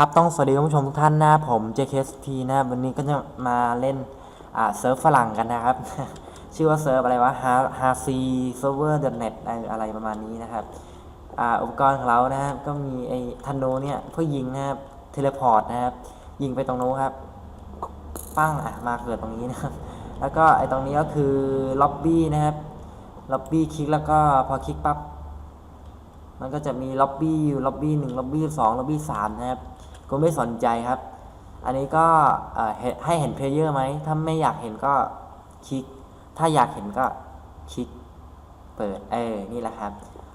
ครับต้องสวัสดีคุณผู้ชมทุกท่านนะผม JKST นะวันนี้ก็จะมาเล่นอ่าเซิร์ฟฝรั่งกันนะครับ ชื่อว่าเซิร์ฟอะไรวะ h a c server net อะไรประมาณนี้นะครับอ่าอุปกรณ์ของเรานะครับก็มีไอ้ทันโนเนี่ยเพื่อยิงนะครับเทเลพอร์ตนะครับ ยิงไปตรงโน้นครับ ปั้งอะมาเกิดตรงนี้นะครับ แล้วก็ไอ้ตรงนี้ก็คือล็อบบี้นะครับล็อบบี้คลิกแล้วก็พอคลิกปั๊บมันก็จะมีล็อบบี้อยู่ล็อบบี้หนึ่งล็อบบี้สองล็อบบี้สามนะครับ ก็ไม่สนใจครับ อันนี้ก็ให้เห็นเพลเยอร์ไหม ถ้าไม่อยากเห็นก็คลิก ถ้าอยากเห็นก็คลิก เปิด เออ นี่แหละครับ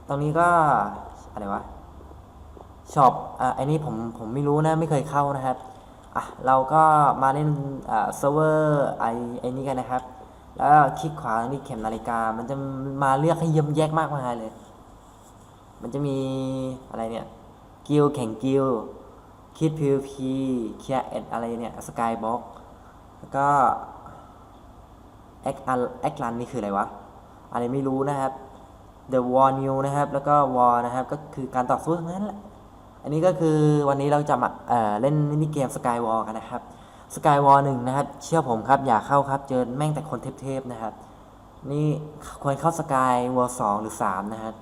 ตรงนี้ก็ อะไรวะช็อปอะอันนี้ผมผมไม่รู้นะ ไม่เคยเข้านะครับ อะ เราก็มาเล่นอ่าเซิร์ฟเวอร์ไอไอนี้กันนะครับ แล้วคลิกขวาตรงนี้เข็มนาฬิกา มันจะมาเลือกให้เยิ่มแยกมากมายเลย มันจะมีอะไรเนี่ย กิลแข่งกิล คิด PVP เคลียร์เอ็ดอะไรเนี่ยสกายบ็อกแล้วก็แอคอันแอคลันนี่คืออะไรวะ อะไรไม่รู้นะครับ The War New นะครับ แล้วก็ War นะครับ ก็คือการต่อสู้ทั้งนั้นแหละ อันนี้ก็คือวันนี้เราจะมาเอ่อเล่นมินิเกม Sky War กันนะครับ Sky War 1นะครับ เชื่อผมครับ อย่าเข้าครับ เจอแม่งแต่คนเทพๆนะครับ นี่ควรเข้า Sky War 2 หรือ 3 นะครับ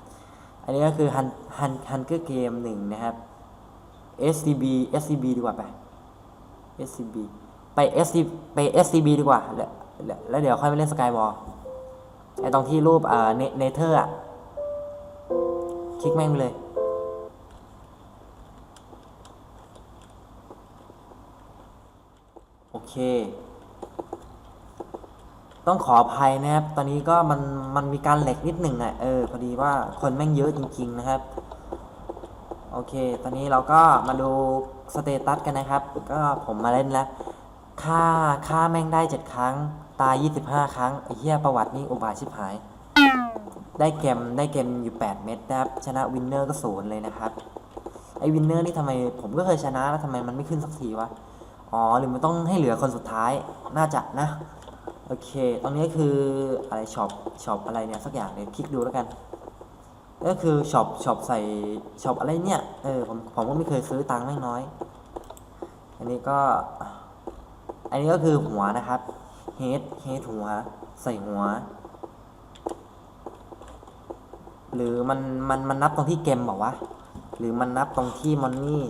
อันนี้ก็คือ Hun Hun Hunger Game 1 นะครับ SCB SCB ดีกว่าไป SCB ไป SC ไป SCB ดีกว่า แล้วแล้วแล้วเดี๋ยวค่อยไปเล่น Skywall ไอตรงที่รูปอ่าเนเธอร์อะ คลิกแม่งไปเลยโอเค ต้องขออภัยนะครับ ตอนนี้ก็มันมันมีการเหล็กนิดหนึ่งอะ เออ พอดีว่าคนแม่งเยอะจริง ๆ นะครับ โอเค ตอนนี้เราก็มาดูสเตตัสกันนะครับ ก็ผมมาเล่นแล้ว ค่า ค่าแม่งได้ 7 ครั้ง ตาย 25 ครั้งไอ้เหี้ยประวัตินี่อุบาทชิบหาย ได้เกม ได้เกมอยู่ 8 เม็ดนะครับ ชนะวินเนอร์ก็ศูนย์เลยนะครับ ไอ้วินเนอร์นี่ทำไม ผมก็เคยชนะแล้วทำไมมันไม่ขึ้นสักทีวะ อ๋อ หรือมันต้องให้เหลือคนสุดท้าย น่าจะนะ โอเค ตอนนี้คืออะไรช็อป ช็อปอะไรเนี่ยสักอย่างเลยคลิกดูแล้วกัน ก็คือช็อปช็อปใส่ช็อปอะไรเนี่ย เออผมผมก็ไม่เคยซื้อตังค์ไม่น้อย อันนี้ก็ อันนี้ก็คือหัวนะครับเฮดเฮดหัว ใส่หัว หรือมันมันมันนับตรงที่เกมบอกว่าหรือมันนับตรงที่มอนนี่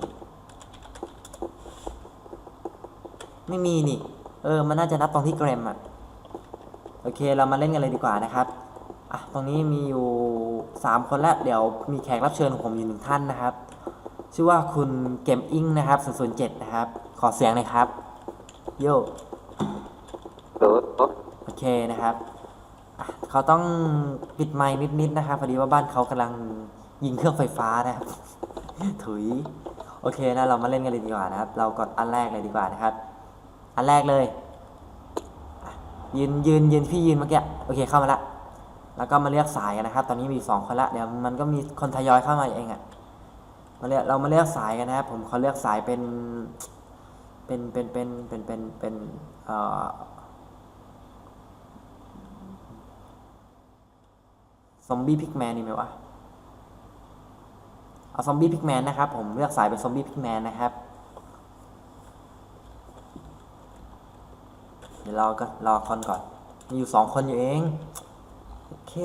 ไม่มีนี่ เออ มันน่าจะนับตรงที่เกมอะโอเค เรามาเล่นกันเลยดีกว่านะครับ อะตรงนี้มีอยู่ 3 คนแล้ว เดี๋ยวมีแขกรับเชิญของผมอยู่หนึ่งท่านนะครับ ชื่อว่าคุณเกมอิงนะครับ007นะครับ ขอเสียงหน่อยครับ โยโหลโอเคนะครับอะเขาต้องปิดไมค์นิดๆนะครับพอดีว่าบ้านเขากำลังยิงเครื่องไฟฟ้านะครับ ถุย โอเคนะเรามาเล่นกันเลยดีกว่านะครับ เรากดอันแรกเลยดีกว่านะครับ อันแรกเลยอะยืนยืนยืนพี่ยืนเมื่อกี้ โอเคเข้ามาละ แล้วก็มาเลือกสายกันนะครับ ตอนนี้มีสองคนละเดี๋ยวมันก็มีคนทยอยเข้ามาเองอะ่ะมาเลือกเรามาเลือกสายกันนะครับ ผมเขอเลือกสายเป็น เป็นเป็นเป็นเป็นเป็นเป็นเอ่อซอมบี้พิกแมนนี่ไหมวะเอาซอมบี้พิกแมนนะครับ ผมเลือกสายเป็นซอมบี้พิกแมนนะครับเดี๋ยวเราก็รอคนก่อน มีอยู่สองคนอยู่เอง โอเค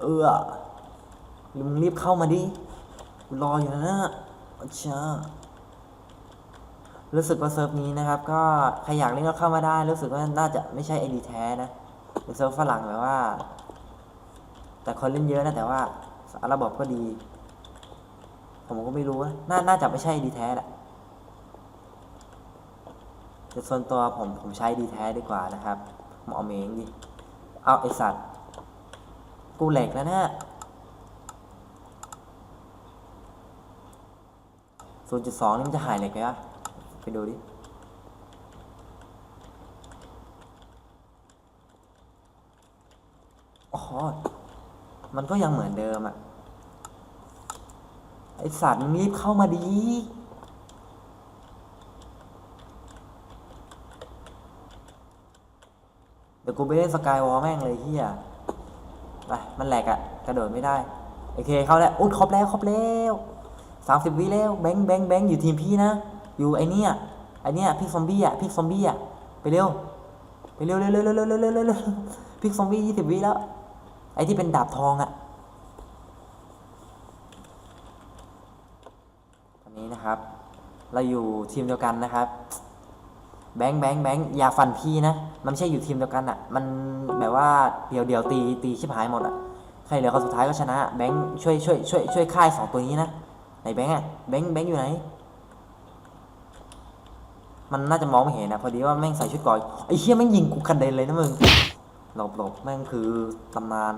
เออมึงรีบเข้ามาดิกูรออยู่นะอาชารู้สึกว่าเซิร์ฟนี้นะครับ ก็ใครอยากเล่นก็เข้ามาได้ รู้สึกว่าน่าจะไม่ใช่ไอดีแท้นะเป็นเซิร์ฟฝรั่งแบบว่า แต่คนเล่นเยอะนะแต่ว่าระบบก็ดี ผมก็ไม่รู้นะน่าน่าจะไม่ใช่ดีแท้แหละแต่ส่วนตัวผมผมใช้ดีแท้ดีกว่านะครับหมอเมงดิ เอาไอสัตว์ กูเหลกแล้วนะศูนย์จุดสองนี่มันจะหายเหล็กไหมวะไปดูดิอ๋อมันก็ยังเหมือนเดิมอะไอสัตว์มึงรีบเข้ามาดีเดี๋ยวกูไปเล่นสกายวอลแม่งเลยเฮีย ไปมันแหลกอะกระโดดไม่ได้ โอเคเข้าแล้วอุ้ยครบแล้วครบแล้วสามสิบวิแล้วแบงค์แบงค์แบงค์อยู่ทีมพี่นะ อยู่ไอเนี้ยไอเนี้ยพี่ซอมบี้อะพี่ซอมบี้อะไปเร็วไปเร็วเร็วเร็วเร็วเร็วเร็วเร็วเร็วพี่ซอมบี้ยี่สิบวิแล้ว ไอที่เป็นดาบทองอะตอนนี้นะครับ เราอยู่ทีมเดียวกันนะครับ แบงค์แบงค์แบงค์อย่าฟันพี่นะ มันไม่ใช่อยู่ทีมเดียวกันอะ มันแบบว่าเดี๋ยวเดี๋ยวตีตีชิบหายหมดอะ ใครเหลือคนสุดท้ายก็ชนะ แบงค์ช่วยช่วยช่วยช่วยค่ายสองตัวนี้นะไหนแบงค์อะแบงค์แบงค์อยู่ไหน มันน่าจะมองไม่เห็นนะพอดีว่าแม่งใส่ชุดก่อยไอ้เชี่ยแม่งยิงกูกระเด็นเลยนะมึงหลบหลบแม่งคือตำนาน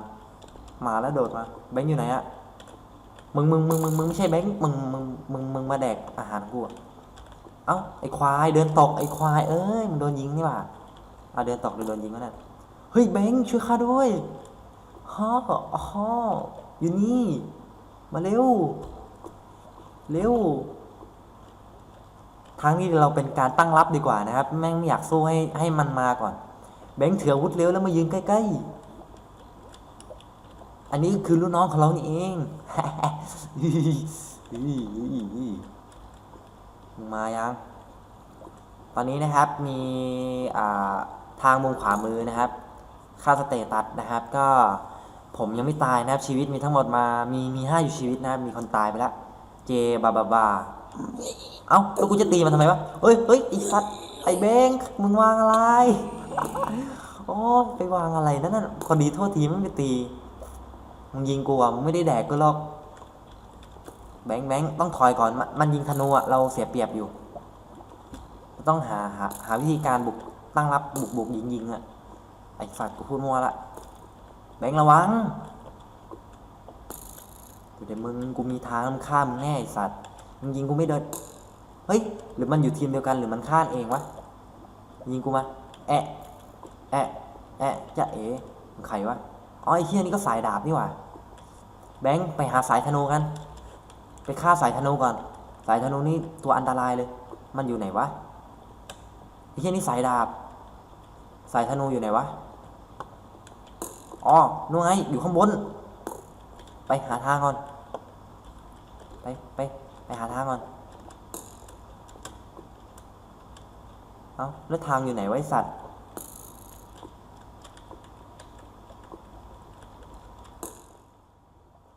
มาแล้วโดดมา แบงค์อยู่ไหนอะมึงมึงมึงมึงมึงไม่ใช่แบงค์มึงมึงมึงมึงมาแดกอาหารกูอะ เอ้าไอ้ควายเดินตกไอ้ควายเอ้ยมึงโดนยิงนี่หว่าอะเดินตกหรือโดนยิงวะเนี่ยเฮ้ยแบงค์ช่วยข้าด้วยฮ่ออ๋ออยู่นี่ มาเร็ว เร็ว ทางนี้เราเป็นการตั้งรับดีกว่านะครับ แม่งไม่อยากสู้ให้ให้มันมาก่อน แบงค์ถืออาวุธเร็วแล้วมายืนใกล้ๆ อันนี้คือลูกน้องของเรานี่เอง มึงมายังตอนนี้นะครับมีทางมุมขวามือนะครับ ค่าสเตตัสนะครับ ก็ผมยังไม่ตายนะครับชีวิตมีทั้งหมดมามีมีห้าอยู่ชีวิตนะครับมีคนตายไปแล้วเจบาบาบาเอ้าแล้วกูจะตีมันทำไมวะเฮ้ยเฮ้ยไอ้สัตว์ไอ้แบงค์มึงวางอะไรโอ้ยไปวางอะไรนั่นน่ะคนดีโทษทีไม่ไปตีมึงยิงกูอะมึงไม่ได้แดกกูหรอก แบงค์แบงค์ต้องถอยก่อนมันมันยิงธนูอะเราเสียเปรียบอยู่ ต้องหาหาหาวิธีการบุกตั้งรับบุกบุกยิงยิงอะไอ้สัตว์กูพูดมัวละแบงค์ระวังเดี๋ยวมึงกูมีทางฆ่ามึงแน่ไอ้สัตว์มึงยิงกูไม่โดนเฮ้ยหรือมันอยู่ทีมเดียวกันหรือมันฆ่าเองวะยิงกูมาแอะแอะแอะจะเอ๋มึงใครวะอ๋อไอ้เฮียนี่ก็สายดาบนี่หว่าแบงค์ไปหาสายธนูกัน ไปฆ่าสายธนูก่อน สายธนูนี่ตัวอันตรายเลย มันอยู่ไหนวะไอ้เฮียนี่สายดาบ สายธนูอยู่ไหนวะ อ๋อนู่นไงอยู่ข้างบน ไปหาทางก่อน ไปไปไปหาทางก่อน เอาแล้วทางอยู่ไหนไว้สัตว์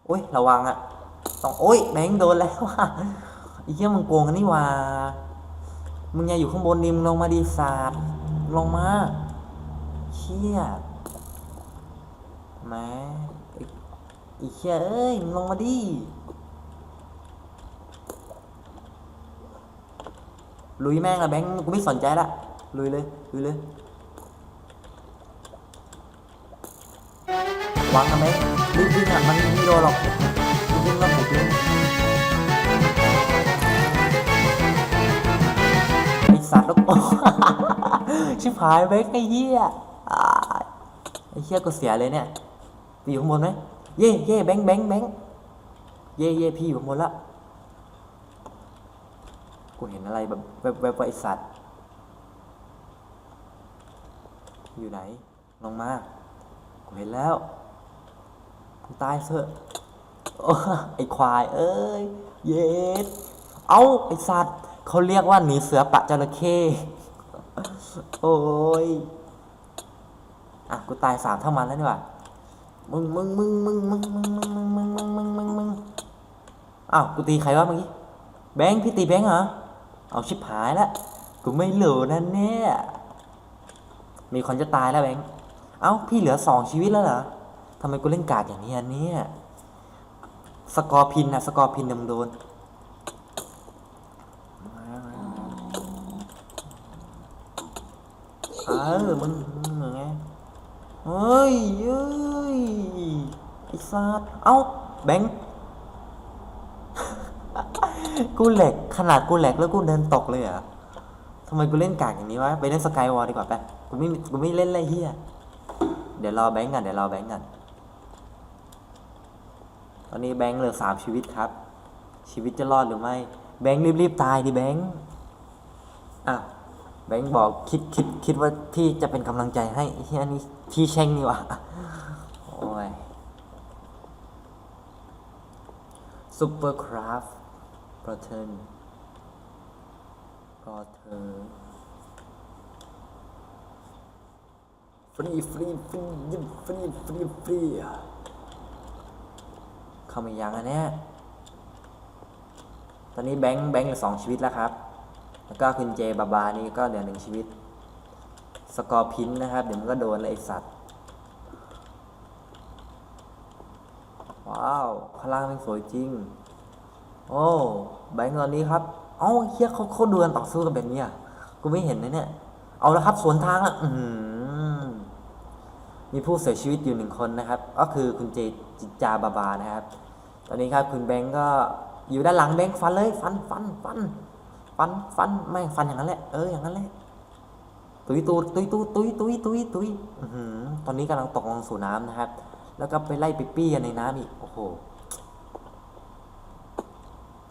โอ้ยระวังอะ ต้องโอ้ยแบงค์โดนแล้วว่ะไอ้เหี้ยมึงโกงกันนี่ว่ามึงอย่าอยู่ข้างบนดิมึงลงมาดีศาสตร์ลงมาเชี่ยแม่ไอ้ไอ้เชี่ยเอ้ยมึงลงมาดิลุยแม่งอะแบงค์กูไม่สนใจละลุยเลยลุยเลยวางนะแบงค์รีบวิ่งอะมันไม่โดนหรอก รีบวิ่งแล้วบุกเลยไอสัตว์ลูกโอ้ชิบหายแบงค์ไอ้เหี้ยอ่าไอ้เหี้ยกูเสียเลยเนี่ยอยู่ข้างบนไหมเย่เย่แบงค์แบงค์แบงค์เย่เย่พี่อยู่ข้างบนละกูเห็นอะไรแบบแบบแบบไอสัตว์ อยู่ไหนลงมากูเห็นแล้วกูตายเถอะ ไอควายเอ้ย เย็ด เอาไอสัตว์เขาเรียกว่าหนีเสือปะจระเข้โอ้ย อะกูตายสามเท่ามันแล้วนี่หว่ามึงมึงมึงมึงมึงมึงมึงมึงมึงมึงมึงมึงมึงอ้าวกูตีใครวะเมื่อกี้แบงค์พี่ตีแบงค์เหรอเอาชิบหายแล้วกูไม่เหลือนั่นเนี่ยมีคนจะตายแล้วแบงค์เอ้าพี่เหลือสองชีวิตแล้วเหรอทำไมกูเล่นกากอย่างนี้อันเนี่ย สกอร์พินนะสกอร์พินยังโดนเออมึงมึงเหรอไงเฮ้ยเฮ้ยไอ้สัตว์เอ้าแบงค์กูแหลกขนาดกูแหลกแล้วกูเดินตกเลยเหรอะทำไมกูเล่นกากอย่างนี้วะ ไปเล่นสกายวอลดีกว่าไป กูไม่ กูไม่เล่นไรเฮียเดี๋ยวรอแบงก์กันเดี๋ยวรอแบงก์กัน ตอนนี้แบงก์เหลือสามชีวิตครับ ชีวิตจะรอดหรือไม่ แบงก์รีบๆตายดิแบงก์อะแบงก์บอกคิดคิดคิดว่าพี่จะเป็นกำลังใจให้เฮียนี่พี่แช่งนี่วะโอ้ยซูเปอร์คราฟราะเธอเพราะเธอฟรีฟรีฟรียิบฟรีฟรีฟรี เข้ามายังอันเนี้ยตอนนี้แบงค์แบงค์เหลือสองชีวิตแล้วครับ แล้วก็คุณเจบาบานี่ก็เหลือหนึ่งชีวิต สกอร์พินนะครับ เดี๋ยวมันก็โดนเลยไอสัตว์ ว้าวข้างล่างมันสวยจริง โอ้แบงค์ตอนนี้ครับ เอ้าเฮียเขาเขาดินต่อสู้กันแบบนี้กูไม่เห็นนะเนี่ย เอาและครับสวนทางละอือหือ มีผู้เสียชีวิตอยู่หนึ่งคนนะครับ ก็คือคุณเจจิจาบาบานะครับ ตอนนี้ครับคุณแบงค์ก็อยู่ด้านหลังแบงค์ฟันเลยฟันฟันฟันฟันฟันไม่งฟันอย่างนั้นแหละเอออย่างนั้นแหละตุยตูดตุยตูดตุยตุยตุยตุยตอนนี้กำลังตกลงสู่น้ำนะครับ แล้วก็ไปไล่ไปปี้กันในน้ำอีกโอ้โห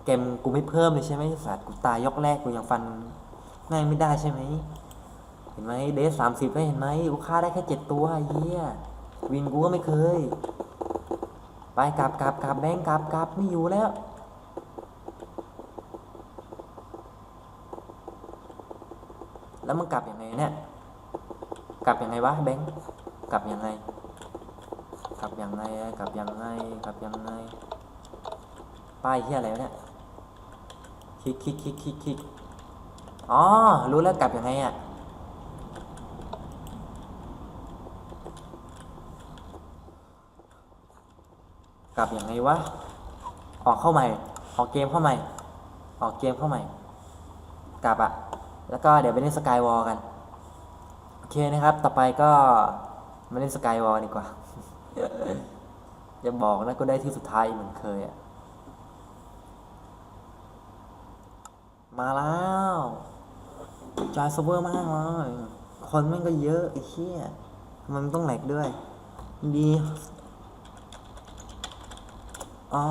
เกมกูไม่เพิ่มเลยใช่ไหมสัตว์กูตายยกแรกกูยังฟันแม่งไม่ได้ใช่ไหม ห็นไหมเดสสามสิบก็เห็นไหมกูฆ่าได้แค่เจ็ดตัวเหี้ยวินกูก็ไม่เคย ไปกลับกลับกลับแบงค์กลับกลับไม่อยู่แล้วแล้วมึงกลับยังไงเนี่ย กลับยังไงวะแบงค์กลับยังไง กลับยังไง กลับยังไง กลับยังไง ป้ายเฮียอะไรเนี่ย คลิกคลิกคลิกคลิกคลิกอ๋อ รู้แล้วกลับยังไงอะ กลับอยังไงวะ ออกเข้าใหม่ ออกเกมเข้าใหม่ ออกเกมเข้าใหม่ กลับอะแล้วก็เดี๋ยวไปเล่นสกายวอลกัน โอเคนะครับ ต่อไปก็มาเล่นสกายวอลดีกว่า อย่าบอกนะก็ได้ที่สุดท้ายเหมือนเคยอะมาแล้วจอยซิร์ฟเวอร์มากเลยคนแม่งก็เยอะไอ้เหี้ยทำไมมันต้องแหลกด้วย ดี อ๋อ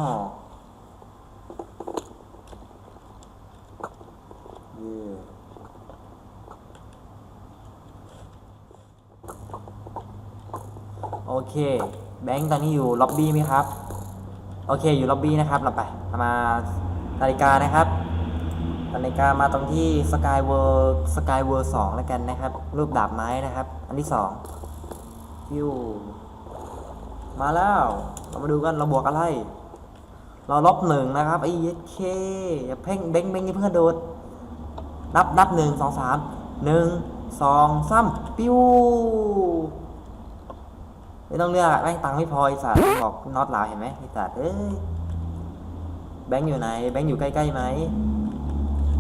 เย่โอเค แบงค์ตอนนี้อยู่ล็อบบี้ไหมครับ โอเค อยู่ล็อบบี้นะครับเราไป มานาฬิกานะครับนาฬิกามาตรงที่สกายเวิร์สกายเวิร์สองแล้วกันนะครับ รูปดาบไม้นะครับ อันที่สองฟิวมาแล้ว เรามาดูกัน เราบวกอะไร เราลบหนึ่งนะครับไอ้เหี้ยเคอย่าเพ่งเบ้งเบ้งอย่าเพื่อนโดดนับนับหนึ่งสองสามหนึ่งสองสามปิ้วไม่ต้องเลือกอะแม่งตังไม่พอไอ้สัตว์บอกน็อตหลาวเห็นไหมไอ้สัตว์เอ้ยแบงค์อยู่ไหน แบงค์อยู่ใกล้ๆไหม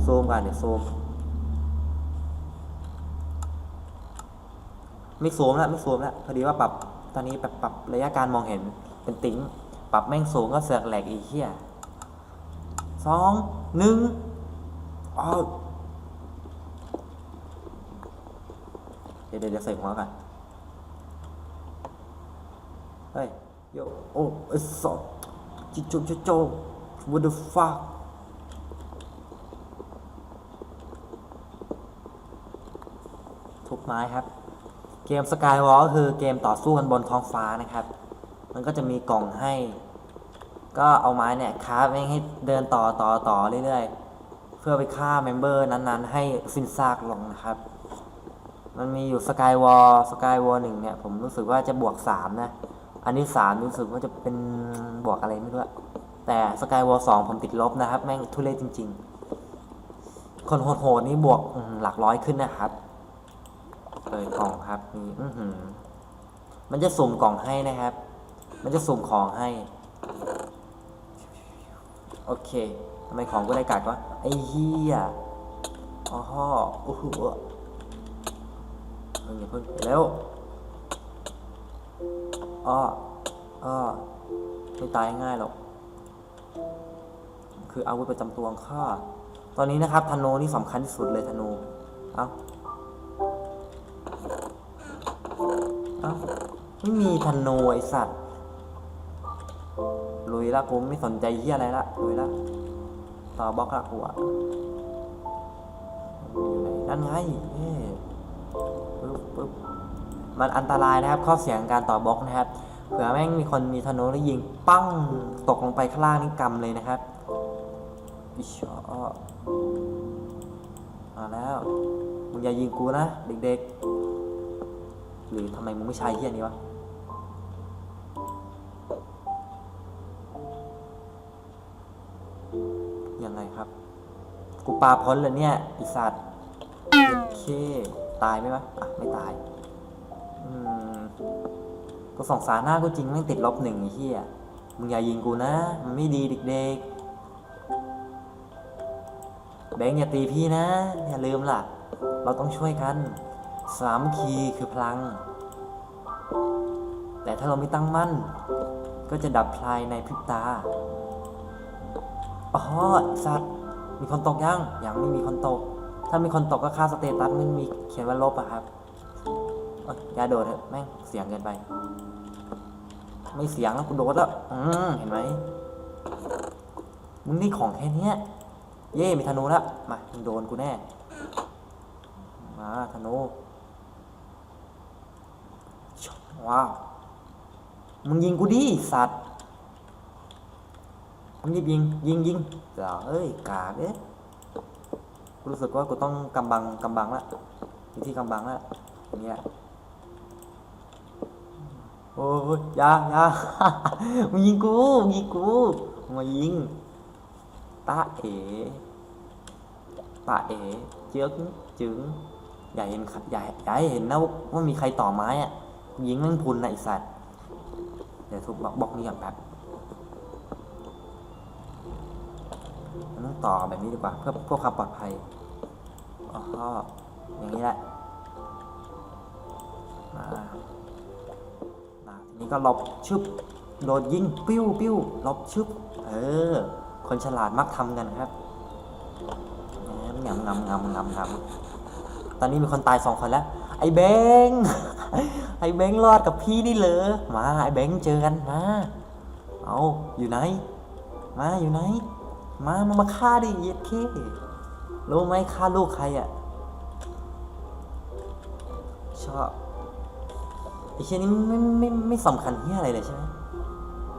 ซูมก่อนเดี๋ยวซูมไม่ซูมแล้วไม่ซูมแล้วพอดีว่าปรับตอนนี้ปรับปรับระยะการมองเห็นเป็นติ้ง ปรับแม่งสูงก็เสือกแหลกอีกเหี้ยสองหนึ่งออเดี๋ยวเดี๋ยวเดี๋ยวใส่หัวกันเฮ้ยโยโอ้ไอ้สัสจิโจโจโจ what the fuck ทุบไม้ครับ เกม Skywall ก็คือเกมต่อสู้กันบนท้องฟ้านะครับ มันก็จะมีกล่องให้ ก็เอาไม้เนี่ยคาฟเองให้เดินต่อต่อต่อเรื่อยๆ เพื่อไปฆ่าเมมเบอร์นั้นๆ ให้สิ้นซากลงนะครับ มันมีอยู่ Skywall Skywall หนึ่งเนี่ย ผมรู้สึกว่าจะบวกสามนะ อันนี้สามรู้สึกว่าจะเป็นบวกอะไรไม่รู้อะแต่ Skywall สองผมติดลบนะครับ แม่งทุเรศจริง ๆ คนโหดๆนี่บวกหลักร้อยขึ้นนะครับเปิดกล่องครับมีอือหือมันจะสุ่มกล่องให้นะครับ มันจะสุ่มของให้ โอเคทำไมของกูได้กัดวะไอ้เหี้ยอ๋อโอ้โหเอออย่าเพิ่งเร็วอ้ออ้อไม่ตายง่ายหรอก คืออาวุธประจำตัวของข้าตอนนี้นะครับธนูนี่สำคัญที่สุดเลยธนูเอ้าเอ้าไม่มีธนูไอสัตว์ ยละกูไม่สนใจเฮียอะไรละลุยละต่อบล็อกละกูอะอยู่ไหนนั่นไงเอ้ปึ๊บปึ๊บมันอันตรายนะครับ ข้อเสียงการต่อบล็อกนะครับ เผื่อแม่งมีคนมีธนูแล้วยิงปั้งตกลงไปข้างล่างนี่กำเลยนะครับอิชอมาแล้ว มึงอย่ายิงกูนะ เด็กๆ หรือทำไมมึงไม่ใช้เฮียนี้วะ ครับ กูปาพ้นเลยเนี่ยไอสัตว์โอเค ตายไหมวะอะ ไม่ตาย อืมก็สองสารหน้าก็จริงไม่งติดลบหนึ่งไอ้เหี้ยมึงอย่ายิงกูนะ มันไม่ดีเด็กๆ แบงค์อย่าตีพี่นะ อย่าลืมล่ะ เราต้องช่วยกัน สามคีคือพลัง แต่ถ้าเราไม่ตั้งมั่น ก็จะดับพลายในพริบตา อ๋อสัตว์มีคนตกยังยังไม่มีคนตก ถ้ามีคนตกก็ค่าสเตตัสไม่มีเขียนว่าลบอะครับอย่าโดดเถอะแม่งเสียงเกินไป ไม่เสียงแล้วกูโดดแล้วอืมเห็นไหมมึงนี่ของแค่นี้เย่มีธนูแล้วมามึงโดนกูแน่ มาธนูว้าวมึงยิงกูดิสัตว์ มึงยิงยิงยิงยิงเดี๋ยวเอ้ยกาเอ๊ะรู้สึกว่ากูต้องกำบังกำบังละมีที่กำบังละอย่างเงี้ยโอ้ยยายามึงยิงกูมึงยิงกูมายิงตาเอ๋ตาเอ๋เจือกจึงอย่าเห็นขัดอย่าอย่าให้เห็นนะว่ามีใครต่อไม้อะยิงแม่งพุนนะไอสัตว์เดี๋ยวทุบบอกบล็อกนี้ก่อนแป๊บ มันต้องต่อแบบนี้ดีกว่า เพื่อเพื่อความปลอดภัยอ๋ออย่างนี้แหละมาทีนี้ก็หลบชึบโดดยิงปิ้วปิ้วหลบชึบเออ คนฉลาดมักทำกันครับงำงำงำงำงำตอนนี้มีคนตายสองคนแล้ว ไอ้แบงไอ้แบงรอดกับพี่นี่เหรอมาไอ้แบงเจอกันมาเอาอยู่ไหน มาอยู่ไหน มามามาฆ่าดิเย็ดเครู้ไหมฆ่าลูกใครอะ ชอบไอ้เช่นนี้ไม่ไม่ไม่ไม่สำคัญที่อะไรเลยใช่ไหม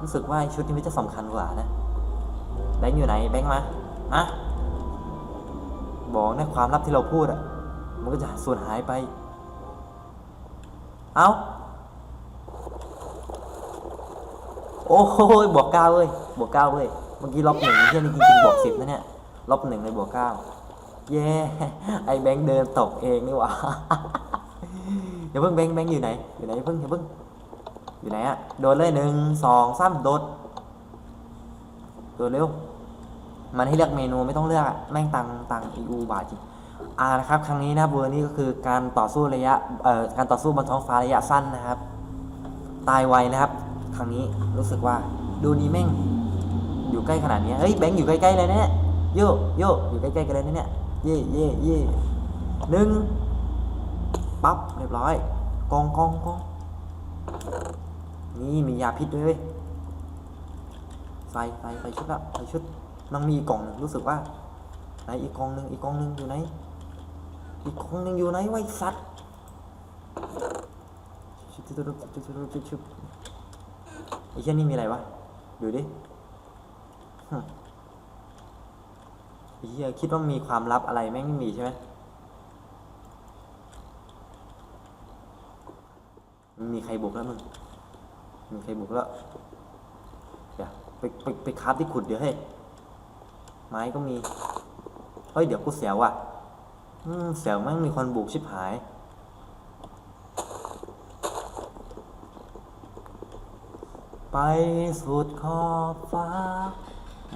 รู้สึกว่าชุดนี้มันจะสำคัญกว่านะ แบงค์อยู่ไหน แบงค์มาอะบอกนะความลับที่เราพูดอะมันก็จะสูญหายไป เอาโอ้โหบวกเก้าเว้ยบวกเก้าเว้ย เมื่อกี้ลบหนึ่งเช่นนี้จริงๆบวกสิบนะเนี่ยลบหนึ่งเลยบวกเก้าเย้ไอ้แบงค์เดินตกเองนี่หว่าอย่าเพิ่งแบงค์แบงค์อยู่ไหนอยู่ไหนอย่าเพิ่งอย่าเพิ่งอยู่ไหนอะโดดเลยหนึ่งสองสามโดดโดดเร็วมันให้เลือกเมนูไม่ต้องเลือกแม่งตังตังอีอูบาทจริงอ่านะครับครั้งนี้นะครับอร์นี้ก็คือการต่อสู้ระยะเอ่อการต่อสู้บนท้องฟ้าระยะสั้นนะครับ ตายไวนะครับ ครั้งนี้รู้สึกว่าดูนี้แม่ง ใกล้ขนาดนี้เฮ้ยแบงค์อยู่ใกล้ๆเลยนะเนี่ยโยโยอยู่ใกล้ๆกันเลยนะเนี่ยเย่เย่เย่หนึ่งปั๊บเรียบร้อยกองกองกองนี่มียาพิษด้วยเว้ยใส่ใส่ใส่ชุดละใส่ชุดน้องมีอีกกล่องรู้สึกว่าไหนอีกกล่องหนึ่งอีกกล่องหนึ่งอยู่ไหนอีกกล่องหนึ่งอยู่ไหนไว้สัตว์ชุบชุบชุบชุบชุบชุบชุบไอ้เช่นนี่มีอะไรวะดูดิ เหี้ยคิดว่ามีความลับอะไรแม่งไม่มีใช่ไหมมีใครบุกแล้วมึง มีใครบุกแล้วเดี๋ยวไปไปไปคาฟที่ขุดเดี๋ยวให้ ไม้ก็มี เฮ้ย เดี๋ยวกูเสียวว่ะอืมเสียวแม่งมีคนบุกชิบหาย ไปสุดขอบฟ้า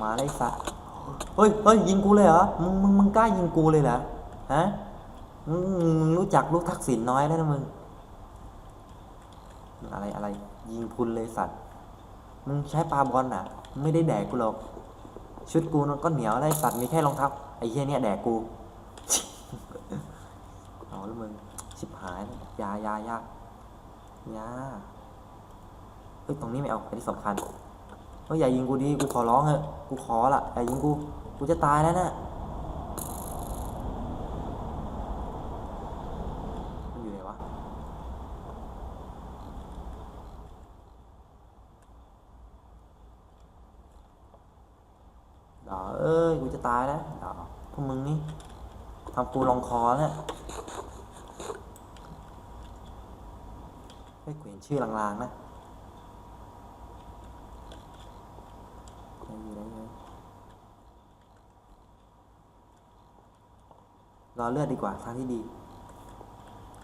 มาเลยสัตว์เฮ้ยเฮ้ยยิงกูเลยเหรอ มึงมึงมึงกล้ายิงกูเลยเหรอ ฮะ มึงมึงรู้จักลูกทักษิณน้อยแล้วนะมึง อะไรอะไร ยิงพุนเลยสัตว์ มึงใช้ปลาบอลน่ะ ไม่ได้แดกกูหรอก ชุดกูมันก็เหนียวอะไรสัตว์มีแค่รองเท้าไอ้เหี้ยเนี่ยแดกกู เอาแล้วมึงชิบหายยายายายาเฮ้ยตรงนี้ไม่เอาอันนี้สำคัญ เฮ้ยอย่ายิงกูดิกูขอร้องเถอะกูขอละอย่ายิงกูกูจะตายแล้วนะมันอยู่ไหนวะเอ้ยกูจะตายแล้วดอกพวกมึงนี่ทำกูลองคอเนี่ยเฮ้ยกูเห็นชื่อลางๆนะ รอเลือดดีกว่าทางที่ดี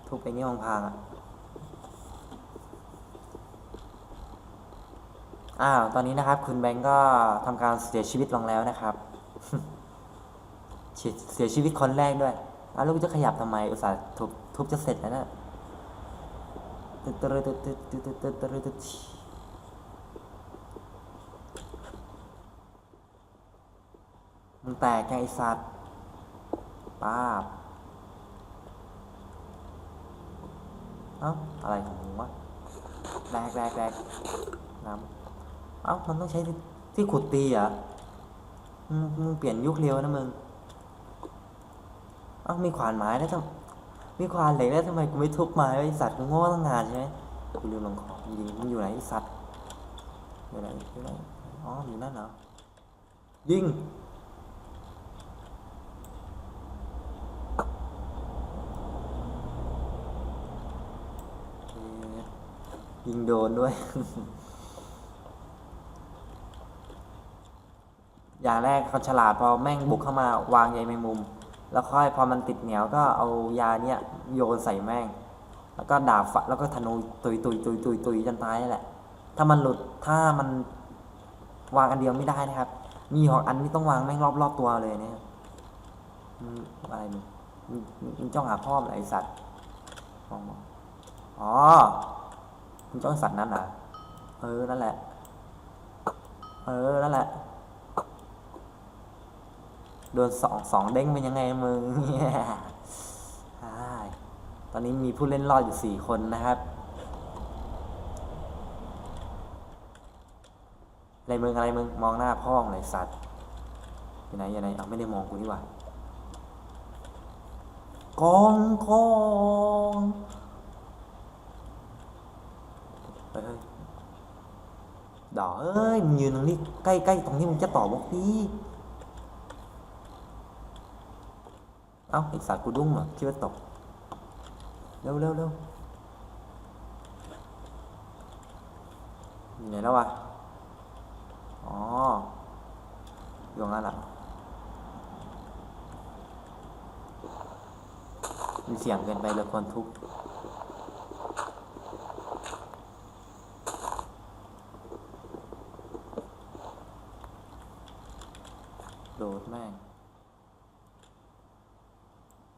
ทุบไปงี้องพางอะอ้าวตอนนี้นะครับ คุณแบงก์ก็ทำการเสียชีวิตลงแล้วนะครับ เสียชีวิตคนแรกด้วยแล้วลูกจะขยับทำไมอุตส่าห์ทุบทุบจะเสร็จแล้วนะมันแตกไงไอสัตว์ ป้าบเอ้าอะไรของมึงวะแรกแรกแรกน้ำเอ้ามันต้องใช้ที่ขุดตีอะมึงเปลี่ยนยุคเร็วนะมึง เอ้ามีขวานไม้แล้วทำมีขวานเหล็กแล้วทำไมกูไม่ทุบไม้ไอ้สัตว์กูโง่ตั้งนานใช่ไหมกูลืมลงของยิงมันอยู่ไหนไอ้สัตว์อยู่ไหนอยู่ไหนอ๋ออยู่นั่นเหรอยิง เอ๊ะ ยิงโดนด้วย อย่างแรกเขาฉลาดพอแม่งบุกเข้ามาวางใยแมงมุม แล้วค่อยพอมันติดเหนียวก็เอายาเนี่ยโยนใส่แม่ง แล้วก็ดาบฝันแล้วก็ธนูตุยตุยตุยตุยตุยจนตายนั่แหละ ถ้ามันหลุดถ้ามันวางอันเดียวไม่ได้นะครับ มีหอกอันนี้ต้องวางแม่งรอบๆตัวเลยเนี่ยมึงอะไรมึงจ้องหาพ่อมนเหรอไอสัตว์มองมองอ๋อ มึงจ้องสัตว์นั้นเหรอเออ นั่นแหละ เออ นั่นแหละ โดนสองสองเด้งเป็นยังไงมึงเนี่ยตอนนี้มีผู้เล่นรอดอยู่สี่คนนะครับอะไรมึงอะไรมึงมองหน้าพ่องเลยสัตว์อยู่ไหนอยู่ไหนเอาไม่ได้มองกูนี่หว่ากองกองเฮ้ยเฮ้ย ดอกเอ้ยมึงยืนตรงนี้ใกล้ใกล้ตรงนี้มึงจะต่อบบอกพี่เอ้าไอีกสารกูดุ้งเหรอคิดว่าตกเร็วเร็วเร็วอยู่ไหนแล้ววะอ๋ออยู่งนั้นเหรอมีเสียงเกินไปเลยคนทุบโแม่ง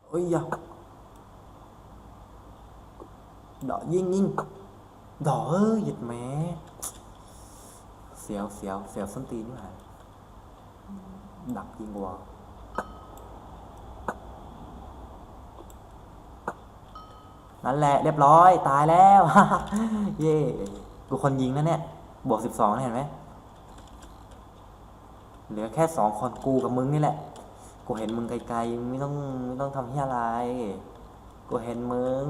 เอ้ยย่า đỏ ยิงยิง đỏ ơi giật mẹ เสียวเสียวเสียวส้นตีนนี่หว่าดักยิงวัวนั่นแหละเรียบร้อยตายแล้ว เย่กูคนยิงนะเนี่ย บวกสิบสองเห็นไหม เหลือแค่สองคนกูกับมึงนี่แหละ กูเห็นมึงไกลๆมึงไม่ต้องไม่ต้องทำที่อะไร กูเห็นมึง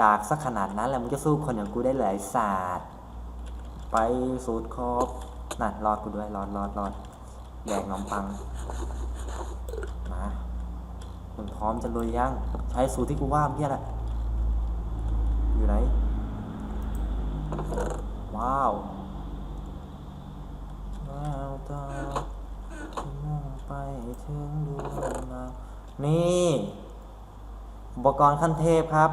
กากสักขนาดนั้นแหละมึงจะสู้คนอย่างกูได้หรอไอ้ศาสตร์ไปสูตรครบนั่นรอดกูด้วยรอดรอดรอดแดกขนมปังมามึงพร้อมจะลุยยัง ใช้สูตรที่กูว่าเมื่อกี้แหละอยู่ไหน ว้าว ตามุ่งไปถึงดวงดาวนี่ อุปกรณ์ขั้นเทพครับ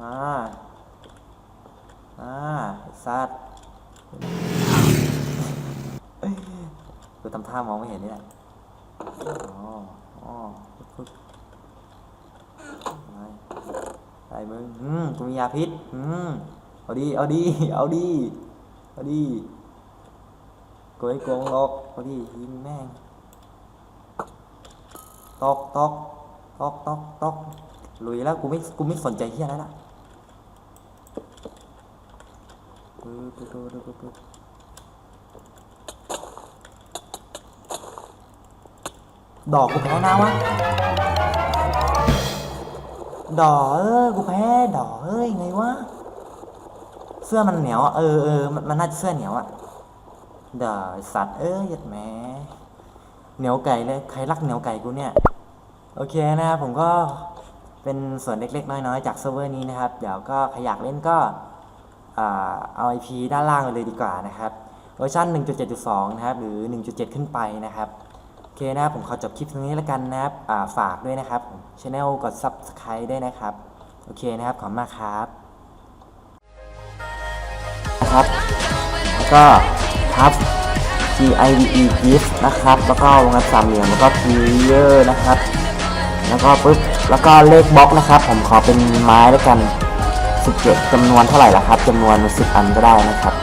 มามาสัตว์ดูทำท่ามองไม่เห็นนี่แหละอ๋ออ๋อปึ๊บอะไรอะไรมึง อืมกูมียาพิษ อืม เอาดี เอาดี เอาดี เอาดีกูไม่โกงหรอกเอาดียิงแม่ง ตอกตอกตอกตอกตอกลุยแล้วกูไม่กูไม่สนใจเฮียแล้วล่ะดอกกูแพ้นะวะ ดอกเออกูแพ้ ดอกเอ้ยไงวะ สื้อมันเหนียวอะเออเออมันน่าจะเสื้อเหนียวอะเดี๋ยวไอ้สัตว์เอ้ยยัดแหมเหนียวไก่เลยใครรักเหนียวไก่กูเนี่ยโอเคนะครับผมก็เป็นส่วนเล็กๆ น้อยๆ จากเซิร์ฟเวอร์นี้นะครับ เดี๋ยวก็ใครอยากเล่นก็อ่าเอา IP ด้านล่างไปเลยดีกว่านะครับเวอร์ชัน1.7.2 นะครับ หรือ 1.7 ขึ้นไปนะครับ โอเคนะครับผมขอจบคลิปตรงนี้แล้วกันนะครับฝากด้วยนะครับช anel กด subscribe ด้วยนะครับ โอเคนะครับ ขอบมากครับ นะครับ แล้วก็ทับ G I V E gift นะครับ แล้วก็วงเล็บสามเหลี่ยมแล้วก็ clear นะครับ แล้วก็ปึ๊บ แล้วก็เลขบล็อกนะครับ ผมขอเป็นไม้แล้วกัน 17จำนวนเท่าไหร่ละครับจำนวน 10 อันก็ได้นะครับ